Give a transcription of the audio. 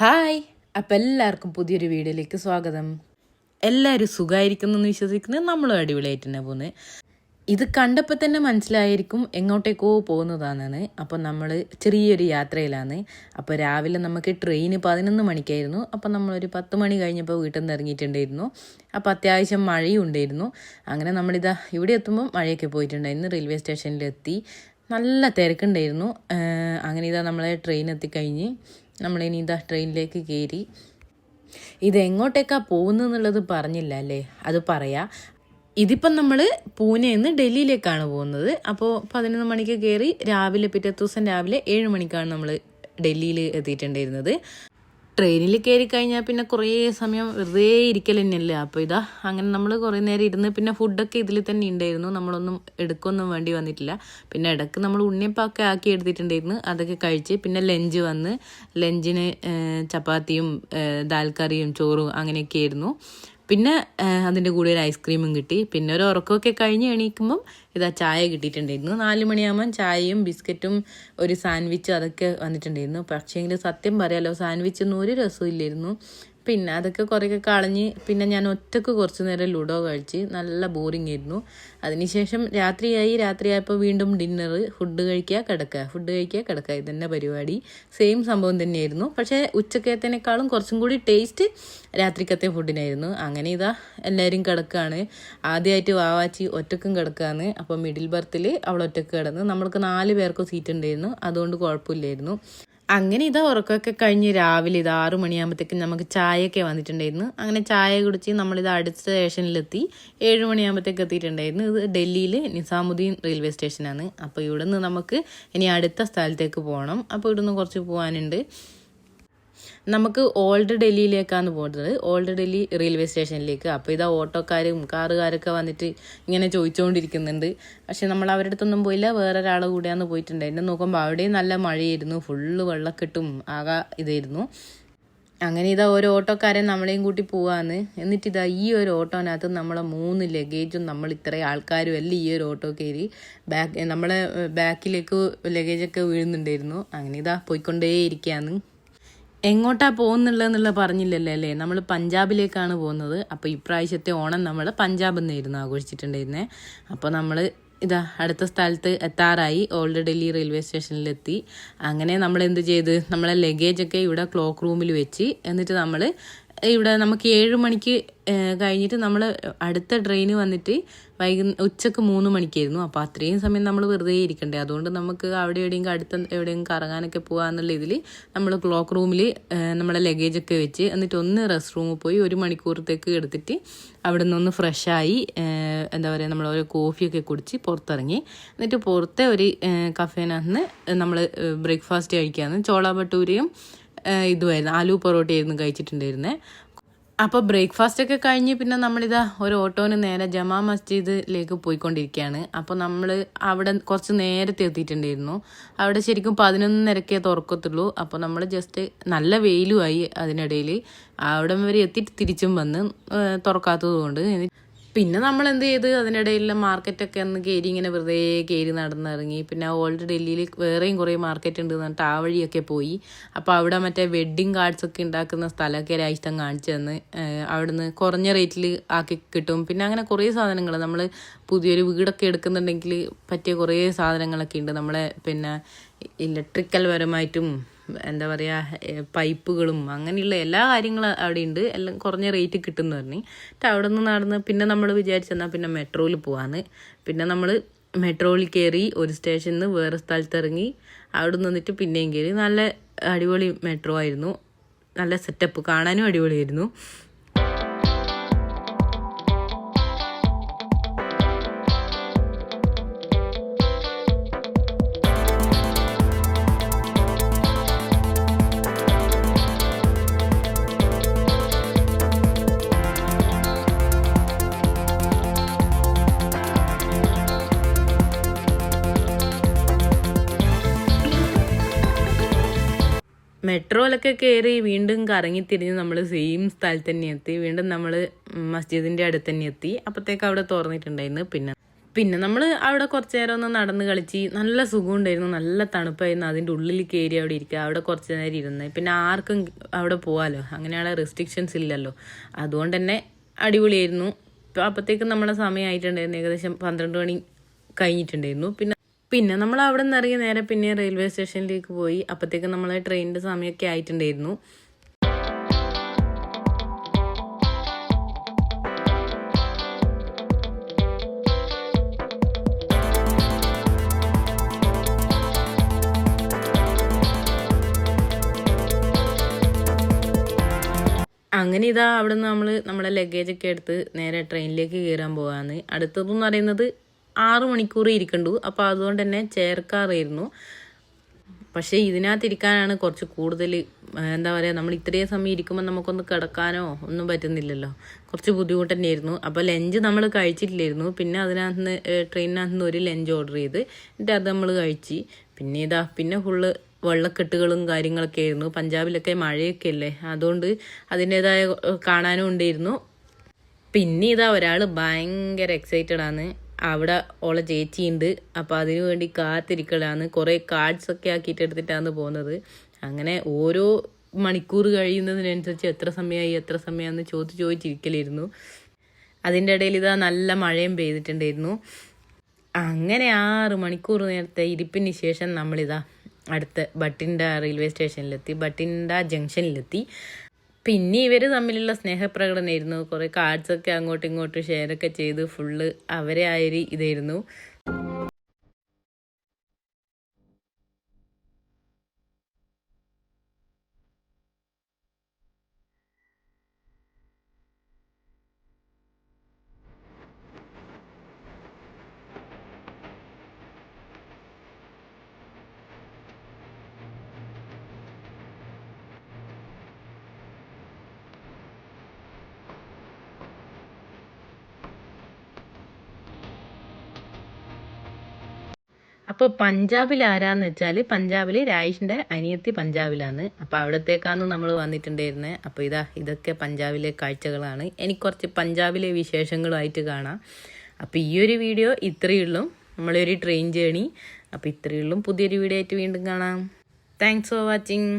Hi. അപ്പം എല്ലാവർക്കും പുതിയൊരു വീഡിയോയിലേക്ക് സ്വാഗതം. എല്ലാവരും സുഖമായിരിക്കുന്നു എന്ന് വിശ്വസിക്കുന്നത് നമ്മളും അടിപൊളിയായിട്ട് തന്നെ പോകുന്നത് ഇത് കണ്ടപ്പോൾ തന്നെ മനസ്സിലായിരിക്കും എങ്ങോട്ടേക്കോ പോകുന്നതാണെന്ന്. അപ്പോൾ നമ്മൾ ചെറിയൊരു യാത്രയിലാണ്. അപ്പോൾ രാവിലെ നമുക്ക് ട്രെയിന് പതിനൊന്ന് മണിക്കായിരുന്നു. അപ്പോൾ നമ്മളൊരു പത്ത് മണി കഴിഞ്ഞപ്പോൾ വീട്ടിൽ നിന്ന് ഇറങ്ങിയിട്ടുണ്ടായിരുന്നു. അപ്പോൾ അത്യാവശ്യം മഴയും ഉണ്ടായിരുന്നു. അങ്ങനെ നമ്മളിതാ ഇവിടെ എത്തുമ്പോൾ മഴയൊക്കെ പോയിട്ടുണ്ടായിരുന്നു. റെയിൽവേ സ്റ്റേഷനിലെത്തി നല്ല തിരക്കുണ്ടായിരുന്നു. അങ്ങനെ ഇതാ നമ്മളെ ട്രെയിൻ എത്തിക്കഴിഞ്ഞ് നമ്മളിനി ഇതാ ട്രെയിനിലേക്ക് കയറി. ഇതെങ്ങോട്ടേക്കാ പോകുന്നതെന്നുള്ളത് പറഞ്ഞില്ല അല്ലേ? അത് പറയാ. ഇതിപ്പം നമ്മൾ പൂനെ നിന്ന് ഡൽഹിയിലേക്കാണ് പോകുന്നത്. അപ്പോൾ പതിനൊന്ന് മണിക്ക് കയറി രാവിലെ പിറ്റേ ദിവസം രാവിലെ ഏഴ് മണിക്കാണ് നമ്മൾ ഡൽഹിയിൽ എത്തിയിട്ടുണ്ടായിരുന്നത്. ട്രെയിനിൽ കയറി കഴിഞ്ഞാൽ പിന്നെ കുറേ സമയം വെറുതെ ഇരിക്കൽ തന്നെയല്ലേ? അപ്പോൾ ഇതാ അങ്ങനെ നമ്മൾ കുറേ നേരം ഇരുന്ന് പിന്നെ ഫുഡൊക്കെ ഇതിൽ തന്നെ ഉണ്ടായിരുന്നു നമ്മളൊന്നും എടുക്കൊന്നും വേണ്ടി വന്നിട്ടില്ല. പിന്നെ ഇടയ്ക്ക് നമ്മൾ ഉണ്ണിയപ്പൊക്കെ ആക്കി എടുത്തിട്ടുണ്ടായിരുന്നു. അതൊക്കെ കഴിച്ച് പിന്നെ ലഞ്ച് വന്ന് ലഞ്ചിന് ചപ്പാത്തിയും ദാൽ കറിയും ചോറും അങ്ങനെയൊക്കെ ആയിരുന്നു. പിന്നെ അതിന്റെ കൂടെ ഒരു ഐസ്ക്രീമും കിട്ടി. പിന്നെ ഒരു ഉറക്കമൊക്കെ കഴിഞ്ഞ് എണീക്കുമ്പം ഇതാ ചായ കിട്ടിയിട്ടുണ്ടായിരുന്നു. നാല് മണിയാകുമ്പം ചായയും ബിസ്ക്കറ്റും ഒരു സാൻഡ്വിച്ചും അതൊക്കെ വന്നിട്ടുണ്ടായിരുന്നു. പക്ഷേങ്കിൽ സത്യം പറയാലോ സാൻഡ്വിച്ചൊന്നും ഒരു രസവും ഇല്ലായിരുന്നു. പിന്നെ അതൊക്കെ കുറേയൊക്കെ കളഞ്ഞ് പിന്നെ ഞാൻ ഒറ്റയ്ക്ക് കുറച്ച് നേരം ലുഡോ കഴിച്ച് നല്ല ബോറിംഗ് ആയിരുന്നു. അതിനുശേഷം രാത്രിയായി രാത്രിയായപ്പോൾ വീണ്ടും ഡിന്നർ ഫുഡ് കഴിക്കുക കിടക്കുക ഫുഡ് കഴിക്കുക കിടക്കുക ഇതന്നെ പരിപാടി. സെയിം സംഭവം തന്നെയായിരുന്നു. പക്ഷേ ഉച്ചക്കത്തേനേക്കാളും കുറച്ചും കൂടി ടേസ്റ്റ് രാത്രിക്കത്തെ ഫുഡിനായിരുന്നു അങ്ങനെ ഇതാ എല്ലാവരും കിടക്കുകയാണ് ആദ്യമായിട്ട് വാവാച്ചി ഒറ്റക്കും കിടക്കുകയാണ് അപ്പോൾ മിഡിൽ ബർത്തിൽ അവൾ ഒറ്റയ്ക്ക് കിടന്ന്. നമ്മൾക്ക് നാല് പേർക്ക് സീറ്റ് ഉണ്ടായിരുന്നു. അതുകൊണ്ട് കുഴപ്പമില്ലായിരുന്നു. അങ്ങനെ ഇതാ ഉറക്കമൊക്കെ കഴിഞ്ഞ് രാവിലെ ഇത് ആറു മണിയാകുമ്പോഴത്തേക്കും നമുക്ക് ചായയൊക്കെ വന്നിട്ടുണ്ടായിരുന്നു. അങ്ങനെ ചായ കുടിച്ച് നമ്മളിത് അടുത്ത സ്റ്റേഷനിലെത്തി ഏഴ് മണിയാകുമ്പോഴത്തേക്ക് എത്തിയിട്ടുണ്ടായിരുന്നു. ഇത് ഡൽഹിയിൽ നിസാമുദ്ദീൻ റെയിൽവേ സ്റ്റേഷനാണ്. അപ്പോൾ ഇവിടെ നിന്ന് നമുക്ക് ഇനി അടുത്ത സ്ഥലത്തേക്ക് പോകണം അപ്പോൾ ഇവിടുന്ന് കുറച്ച് പോകാനുണ്ട് നമുക്ക് ഓൾഡ് ഡൽഹിയിലേക്കാണ് പോകുന്നത് ഓൾഡ് ഡൽഹി റെയിൽവേ സ്റ്റേഷനിലേക്ക്. അപ്പോൾ ഇതാ ഓട്ടോക്കാരും കാറുകാരൊക്കെ വന്നിട്ട് ഇങ്ങനെ ചോദിച്ചുകൊണ്ടിരിക്കുന്നുണ്ട് പക്ഷെ നമ്മൾ അവരുടെ അടുത്തൊന്നും പോയില്ല. വേറെ ഒരാളെ കൂടെയാണ് എന്നെ നോക്കുമ്പോൾ അവിടെയും നല്ല മഴയായിരുന്നു. ഫുള്ള് വെള്ളക്കെട്ടും ആകെ ഇതായിരുന്നു. അങ്ങനെ ഇതാ ഓരോ ഓട്ടോക്കാരെ നമ്മളെയും കൂട്ടി പോവാന്ന്. എന്നിട്ട് ഇതാ ഈ ഒരു ഓട്ടോനകത്ത് നമ്മളെ മൂന്ന് ലഗേജും നമ്മൾ ഇത്രയും ആൾക്കാരും എല്ലാം ഈ ഒരു ഓട്ടോ കയറി ബാക്ക് നമ്മളെ ബാക്കിലേക്ക് ലഗേജൊക്കെ വീഴുന്നുണ്ടായിരുന്നു. അങ്ങനെ ഇതാ പോയിക്കൊണ്ടേ ഇരിക്കുകയാണ് എങ്ങോട്ടാ പോകുന്നുള്ളതെന്നുള്ള പറഞ്ഞില്ലല്ലേ അല്ലേ? നമ്മൾ പഞ്ചാബിലേക്കാണ് പോകുന്നത്. അപ്പോൾ ഇപ്രാവശ്യത്തെ ഓണം നമ്മൾ പഞ്ചാബിൽ നിന്നായിരുന്നു ആഘോഷിച്ചിട്ടുണ്ടായിരുന്നേ. അപ്പോൾ നമ്മൾ ഇതാ അടുത്ത സ്ഥലത്ത് എത്താറായി. ഓൾഡ് ഡൽഹി റെയിൽവേ സ്റ്റേഷനിലെത്തി. അങ്ങനെ നമ്മൾ എന്ത് ചെയ്ത്? നമ്മളെ ലഗേജൊക്കെ ഇവിടെ ക്ലോക്ക് റൂമിൽ വെച്ച്. എന്നിട്ട് നമ്മൾ ഇവിടെ നമുക്ക് ഏഴ് മണിക്ക് കഴിഞ്ഞിട്ട് നമ്മൾ അടുത്ത ട്രെയിൻ വന്നിട്ട് വൈകുന്ന ഉച്ചയ്ക്ക് മൂന്ന് മണിക്കായിരുന്നു. അപ്പോൾ അത്രയും സമയം നമ്മൾ വെറുതെ ഇരിക്കണ്ടേ. അതുകൊണ്ട് നമുക്ക് അവിടെ എവിടെയെങ്കിലും അടുത്ത എവിടെയെങ്കിലും കറങ്ങാനൊക്കെ പോകാമെന്നുള്ള ഇതിൽ നമ്മൾ ക്ലോക്ക് റൂമിൽ നമ്മളെ ലഗേജൊക്കെ വെച്ച് എന്നിട്ട് ഒന്ന് റെസ്റ്റ് റൂമിൽ പോയി ഒരു മണിക്കൂറത്തേക്ക് എടുത്തിട്ട് അവിടെ നിന്നൊന്ന് ഫ്രഷായി എന്താ പറയുക നമ്മൾ ഒരു കോഫിയൊക്കെ കുടിച്ച് പുറത്തിറങ്ങി. എന്നിട്ട് പുറത്തെ ഒരു കഫേനകത്ത് നമ്മൾ ബ്രേക്ക്ഫാസ്റ്റ് കഴിക്കാമെന്ന് ചോള ഭട്ടൂരയും ഇതുമായിരുന്നു ആലു പൊറോട്ടയായിരുന്നു കഴിച്ചിട്ടുണ്ടായിരുന്നത് അപ്പോൾ ബ്രേക്ക്ഫാസ്റ്റ് ഒക്കെ കഴിഞ്ഞ് പിന്നെ നമ്മളിതാ ഒരു ഓട്ടോന് നേരെ ജമാ മസ്ജിദിലേക്ക് പോയിക്കൊണ്ടിരിക്കുകയാണ്. അപ്പോൾ നമ്മൾ അവിടെ കുറച്ച് നേരത്തെ എത്തിയിട്ടുണ്ടായിരുന്നു. അവിടെ ശരിക്കും പതിനൊന്നരക്കേ തുറക്കത്തുള്ളൂ. അപ്പോൾ നമ്മൾ ജസ്റ്റ് നല്ല വെയിലുമായി അതിനിടയിൽ അവിടെ വരെ എത്തിയിട്ട് തിരിച്ചും വന്ന് തുറക്കാത്തത് കൊണ്ട് പിന്നെ നമ്മൾ എന്ത് ചെയ്ത്? അതിനിടയിലുള്ള മാർക്കറ്റൊക്കെ ഒന്ന് കയറി ഇങ്ങനെ വെറുതെ കയറി നടന്നിറങ്ങി. പിന്നെ ഓൾഡ് ഡൽഹിയിൽ വേറെയും കുറേ മാർക്കറ്റ് ഉണ്ട് എന്നിട്ട് ആ വഴിയൊക്കെ പോയി. അപ്പോൾ അവിടെ മറ്റേ വെഡ്ഡിങ് കാർഡ്സ് ഒക്കെ ഉണ്ടാക്കുന്ന സ്ഥലമൊക്കെ രാജ്യത്തം കാണിച്ചു തന്ന്. അവിടുന്ന് കുറഞ്ഞ റേറ്റിൽ ആക്കി കിട്ടും. പിന്നെ അങ്ങനെ കുറേ സാധനങ്ങൾ. നമ്മൾ പുതിയൊരു വീടൊക്കെ എടുക്കുന്നുണ്ടെങ്കിൽ പറ്റിയ കുറേ സാധനങ്ങളൊക്കെ ഉണ്ട്. നമ്മളെ പിന്നെ ഇലക്ട്രിക്കൽ പരമായിട്ടും എന്താ പറയുക പൈപ്പുകളും അങ്ങനെയുള്ള എല്ലാ കാര്യങ്ങളും അവിടെ ഉണ്ട്. എല്ലാം കുറഞ്ഞ റേറ്റ് കിട്ടുമെന്ന് പറഞ്ഞു. എന്നിട്ട് അവിടെ നിന്ന് നടന്ന് പിന്നെ നമ്മൾ വിചാരിച്ചെന്നാൽ പിന്നെ മെട്രോയിൽ പോവാന്ന്. പിന്നെ നമ്മൾ മെട്രോയിൽ കയറി ഒരു സ്റ്റേഷനിൽ നിന്ന് വേറെ സ്ഥലത്ത് ഇറങ്ങി അവിടെ നിന്നിട്ട് പിന്നെയും കയറി നല്ല അടിപൊളി മെട്രോ ആയിരുന്നു. നല്ല സെറ്റപ്പ് കാണാനും അടിപൊളിയായിരുന്നു. മെട്രോയിലൊക്കെ കയറി വീണ്ടും കറങ്ങി തിരിഞ്ഞ് നമ്മൾ സെയിം സ്ഥലത്ത് തന്നെ എത്തി. വീണ്ടും നമ്മൾ മസ്ജിദിന്റെ അടുത്ത് തന്നെ എത്തി. അപ്പോഴത്തേക്ക് അവിടെ തുറന്നിട്ടുണ്ടായിരുന്നു. പിന്നെ പിന്നെ നമ്മൾ അവിടെ കുറച്ച് നേരം ഒന്ന് നടന്ന് കളിച്ച് നല്ല സുഖമുണ്ടായിരുന്നു. നല്ല തണുപ്പായിരുന്നു. അതിന്റെ ഉള്ളിൽ കയറി അവിടെ ഇരിക്കുക. അവിടെ കുറച്ച് നേരം ഇരുന്ന്. പിന്നെ ആർക്കും അവിടെ പോകാമല്ലോ അങ്ങനെയുള്ള റെസ്ട്രിക്ഷൻസ് ഇല്ലല്ലോ. അതുകൊണ്ട് തന്നെ അടിപൊളിയായിരുന്നു. അപ്പോഴത്തേക്കും നമ്മളെ സമയമായിട്ടുണ്ടായിരുന്നു ഏകദേശം പന്ത്രണ്ട് മണി കഴിഞ്ഞിട്ടുണ്ടായിരുന്നു. പിന്നെ പിന്നെ നമ്മൾ അവിടെ നിന്ന് ഇറങ്ങി നേരെ പിന്നെ റെയിൽവേ സ്റ്റേഷനിലേക്ക് പോയി. അപ്പോഴത്തേക്ക് നമ്മൾ ട്രെയിനിന്റെ സമയമൊക്കെ ആയിട്ടുണ്ടായിരുന്നു. അങ്ങനെ ഇതാ അവിടെ നിന്ന് നമ്മൾ നമ്മുടെ ലഗേജൊക്കെ എടുത്ത് നേരെ ട്രെയിനിലേക്ക് കയറാൻ പോകാന്ന് അടുത്തതെന്ന് പറയുന്നത് ആറ് മണിക്കൂർ ഇരിക്കണ്ടു. അപ്പോൾ അതുകൊണ്ട് തന്നെ ചേർക്കാറായിരുന്നു. പക്ഷേ ഇതിനകത്ത് ഇരിക്കാനാണ് കുറച്ച് കൂടുതൽ എന്താ പറയുക നമ്മൾ ഇത്രയും സമയം ഇരിക്കുമ്പോൾ നമുക്കൊന്ന് കിടക്കാനോ ഒന്നും പറ്റുന്നില്ലല്ലോ. കുറച്ച് ബുദ്ധിമുട്ട് തന്നെയായിരുന്നു. അപ്പോൾ ലഞ്ച് നമ്മൾ കഴിച്ചിട്ടില്ലായിരുന്നു. പിന്നെ അതിനകത്ത് നിന്ന് ട്രെയിനിനകത്ത് നിന്ന് ഒരു ലഞ്ച് ഓർഡർ ചെയ്ത് എന്നിട്ട് അത് നമ്മൾ കഴിച്ച്. പിന്നെ ഇതാ പിന്നെ ഫുള്ള് വെള്ളക്കെട്ടുകളും കാര്യങ്ങളൊക്കെ ആയിരുന്നു. പഞ്ചാബിലൊക്കെ മഴയൊക്കെ അല്ലേ? അതുകൊണ്ട് അതിന്റേതായ കാണാനും ഉണ്ടായിരുന്നു. പിന്നെ ഇതാ ഒരാൾ ഭയങ്കര എക്സൈറ്റഡ് ആണ്. അവിടെ ഓളെ ചേച്ചിയുണ്ട് അപ്പോൾ അതിനു വേണ്ടി കാത്തിരിക്കലാണ്. കുറേ കാർഡ്സൊക്കെ ആക്കിയിട്ട് എടുത്തിട്ടാണ് പോകുന്നത് അങ്ങനെ ഓരോ മണിക്കൂർ കഴിയുന്നതിനനുസരിച്ച് എത്ര സമയമായി എത്ര സമയമാണെന്ന് ചോദിച്ച് ചോദിച്ചിരിക്കലായിരുന്നു അതിന്റെ ഇടയിൽ ഇതാ നല്ല മഴയും പെയ്തിട്ടുണ്ടായിരുന്നു. അങ്ങനെ ആറ് മണിക്കൂർ നേരത്തെ ഇരിപ്പിന് ശേഷം നമ്മളിതാ അടുത്ത ബട്ടിൻഡ റെയിൽവേ സ്റ്റേഷനിലെത്തി ബട്ടിൻഡ ജംഗ്ഷനിലെത്തി പിന്നെ ഇവർ തമ്മിലുള്ള സ്നേഹപ്രകടനമായിരുന്നു. കുറേ കാർഡ്സൊക്കെ അങ്ങോട്ടും ഇങ്ങോട്ടും ഷെയറൊക്കെ ചെയ്ത് ഫുള്ള് അവരെ ആയൊരു ഇതായിരുന്നു. അപ്പോൾ പഞ്ചാബിൽ ആരാന്ന് വെച്ചാൽ പഞ്ചാബിൽ രായിഷിന്റെ അനിയത്തി പഞ്ചാബിലാണ്. അപ്പോൾ അവിടത്തേക്കാണ് നമ്മൾ വന്നിട്ടുണ്ടായിരുന്നത് അപ്പോൾ ഇതാ ഇതൊക്കെ പഞ്ചാബിലെ കാഴ്ചകളാണ്. എനിക്ക് കുറച്ച് പഞ്ചാബിലെ വിശേഷങ്ങളുമായിട്ട് കാണാം. അപ്പോൾ ഈ ഒരു വീഡിയോ ഇത്രയേ ഉള്ളൂ. നമ്മളൊരു ട്രെയിൻ ജേണി അപ്പോൾ ഇത്രയേ ഉള്ളൂ. പുതിയൊരു വീഡിയോ ആയിട്ട് വീണ്ടും കാണാം. Thanks for watching